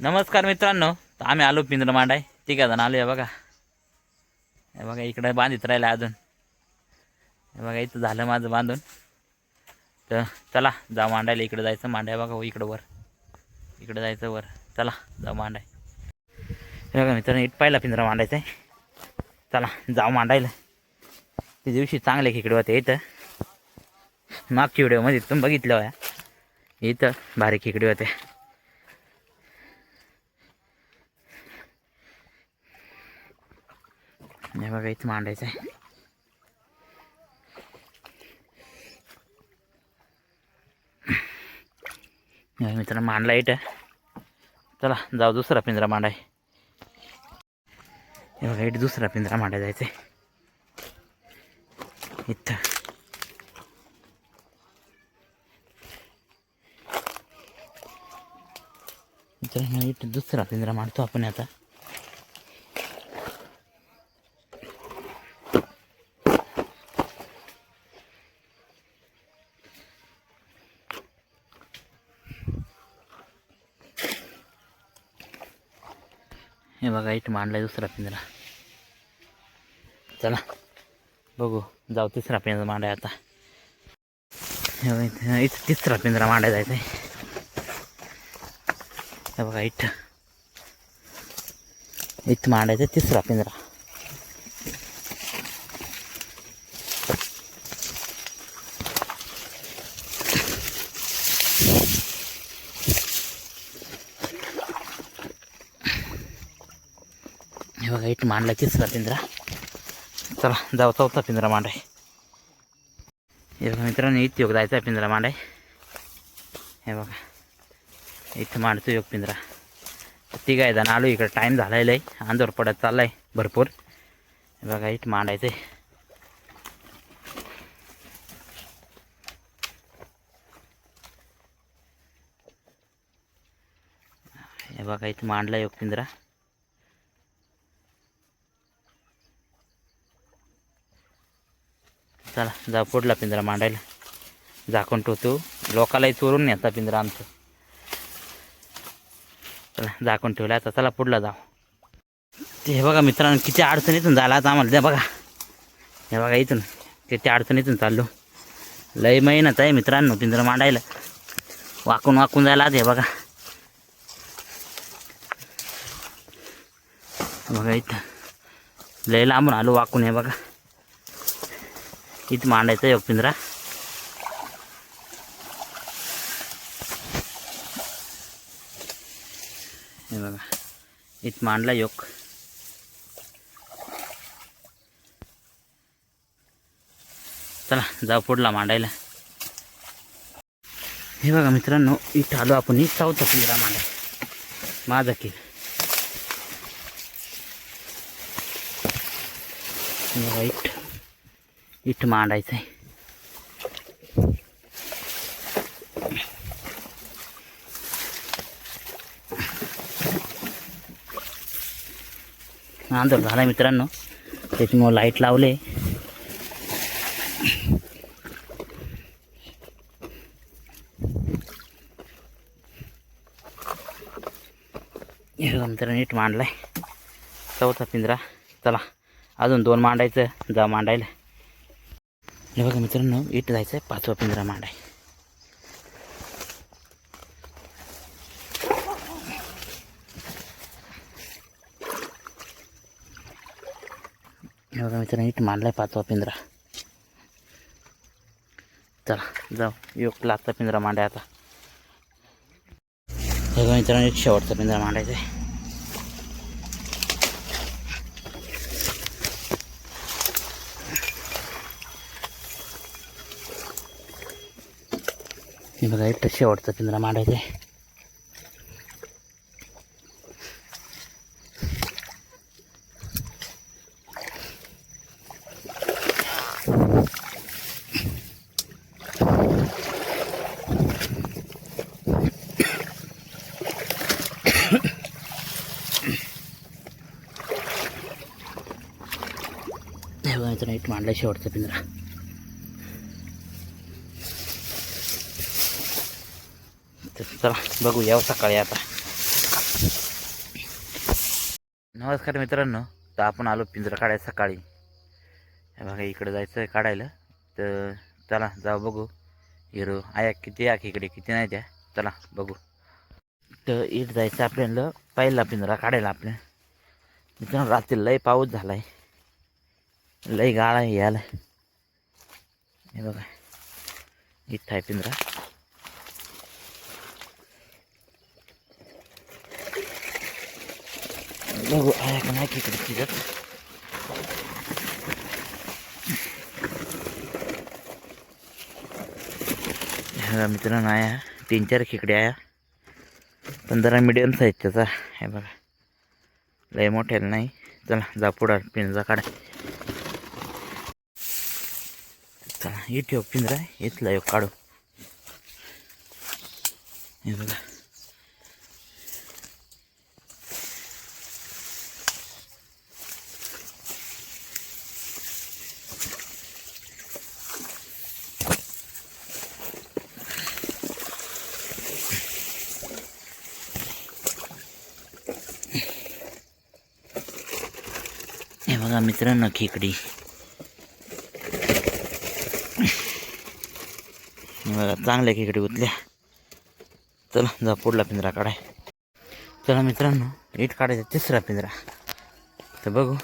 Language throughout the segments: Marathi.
नमस्कार मित्रांनो. तर आम्ही आलो पिंजर मांडाय. ठीक आहे जण आलो आहे बघा. हे बघा इकडं बांधित राहिलं अजून. हे बघा इथं झालं माझं बांधून. तर चला जाऊ मांडायला. इकडं जायचं मांडाय बघा हो इकडं वर. इकडं जायचं वर. चला जाऊ मांडाय. हे बघा मित्रांनो इट पाहिला पिंजरा मांडायचा आहे. चला जाऊ मांडायला. ते दिवशी चांगले खेकडे होते इथं. मागच्या व्हिडिओमध्ये तुम्ही बघितलं होया. इथं भारी खेकडे होते. हे बघा इथं मांडायचं आहे मित्र मांडला इट चला जाऊ दुसरा पिंजरा मांडाय हे बघा इट दुसरा पिंजरा मांडाय जायचं आहे इथं मित्रांनो इथं दुसरा पिंजरा मांडतो आपण आता हे बघा इथं मांडलाय दुसरा पिंजरा. चला बघू. जाऊ तिसरा पिंजरा मांडाय आता. हे बघा इथं तिसरा पिंजरा मांडाय जायचं आहे हे बघा इथं. इथं मांडायचं तिसरा पिंजरा. हे बघा इथं मांडला तिसरा पिंजरा चला जाऊ चौथा पिंजरा मांडाय हे बघा मित्रांनो इथं योग जायचा आहे पिंजरा मांडाय हे बघा इथं मांडतो योग पिंजरा तिघ आहे जाणं आलो इकडं टाईम झालाय लय अंधार पडत चाललाय भरपूर हे बघा इथं मांडायचं आहे हे बघा इथं मांडला योग पिंजरा चला जा पुढला पिंजरा मांडायला. झाकून ठेवतो. लोकालाही चोरून नेता पिंजरा आमचं. चला झाकून ठेवलं. आता चला पुढला जाऊ. ते हे बघा मित्रांनो किती अडचणीतून झाला आता आम्हाला. द्या बघा. हे बघा इथून किती अडचणीतून चाललो. लय मेहनत आहे मित्रांनो पिंजरा मांडायला. वाकून वाकून जायला आज हे बघा. बघा इथं. लय लांबून आलो वाकून हे बघा. इथं मांडायचं योग पिंजरा हे बघा इथं मांडला योग. चला जाऊ पुढला मांडायला. हे बघा मित्रांनो इथं आलो आपण इथं चौथा पिंजरा मांडाय माझा की हे बघा इथं. इट मांडायचं आहे आंदोलन झाला मित्रांनो त्याच्यामुळं लाइट लावले हे मित्रांनो नीट मांडलाय चौथा पिंजरा चला अजून दोन मांडायचं जा मांडायला हे बघा मित्रांनो इथं जायचं आहे पाचवा पिंजरा मांडाय आहे. बघा मित्रांनो इथं मांडलाय पाचवा पिंजरा. चला जाऊ. योग लागता पिंजरा मांडाय आता बघा मित्रांनो एक शेवटचा पिंजरा मांडायचा आहे. हे बघा इथं शेवटचा पिंजरा मांडायचा आहे हे बघा मित्रांनो इथं मांडला शेवटचा पिंजरा तर चला बघूया सकाळी आता. नमस्कार मित्रांनो तर आपण आलो पिंजरा काढायला सकाळी. हे बघा इकडं जायचं आहे काढायला. तर चला जाऊ बघू. हिरो आया किती या इकडे किती नाही त्या? चला बघू. तर इथं जायचं आपल्याला पहिला पिंजरा काढायला आपल्या. मित्रांनो रात्री लय पाऊस झाला आहे लय गाळा आहे याला हे बघा इथं आहे पिंजरा. बघू आहे का नाही इकडे तिथं ह्या मित्रांनो आया तीन चार खेकडे आया पण जरा मिडियम साईजच्याचा हे बघा लय मोठ्याला नाही चला जा पुढं पिंजरा काढा चला इथे ठेव पिंजरा इथला येऊ काढू हे बघा बघा मित्रांनो खेकडी. बघा चांगल्या खेकडी उतल्या चला जा पुढला पिंजरा काढाय. चला मित्रांनो इट काढायचा तिसरा पिंजरा. तर बघू.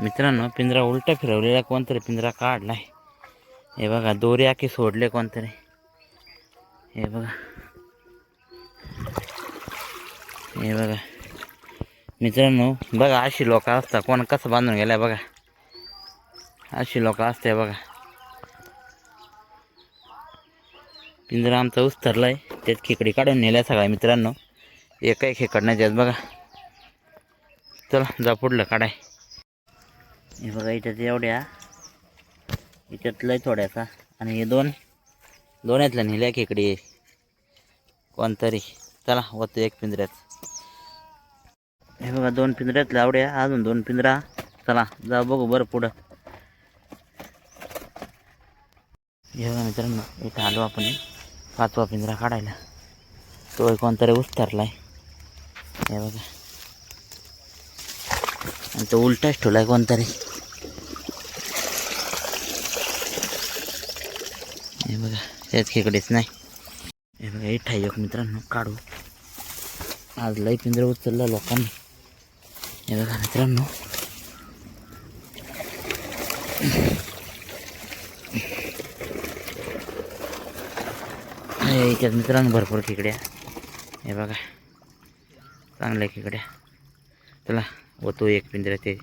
मित्रांनो पिंजरा उलटा फिरवलेला कोणतरी पिंजरा काढलाय. हे बघा दोरी आखी सोडले कोणतरी. हे बघा. हे बघा. मित्रांनो बघा अशी लोक असतात. कोण कसं बांधून गेलाय बघा. अशी लोक असते बघा. पिंजरा आमचा उस्तरलाय. त्यात खेकडी काढून नेल्या सगळ्या मित्रांनो. एकही खेकड नाही त्यात बघा. चला जा पुढलं काढाय. हे बघा इथं एवढ्या इथ्यात लय थोड्याचा. आणि हे दोन. दोन्यातल्या नेल्या खेकडे कोणतरी. चला होतो एक पिंजऱ्यात. हे बघा दोन पिंजऱ्यातल्या आवड्या अजून दोन पिंजरा. चला जा बघू बरं पुढं. हे बघा मित्रांनो इथं आलो आपण पाचवा पिंजरा काढायला. तो कोणतरी उस्तरलाय हे बघा. आणि तो उलटाच ठेवलाय कोणतरी. हे बघा. त्याच खेकडेच नाही. हे बघा इथं आहे एक मित्रांनो काढू. आज लई पिंजरा उचलला लोकांनी. हे बघा मित्रांनो. हे याच्यात मित्रांनो भरपूर खेकड्या. हे बघा. चांगल्या खेकड्या. चला होतो एक पिंजरा ते.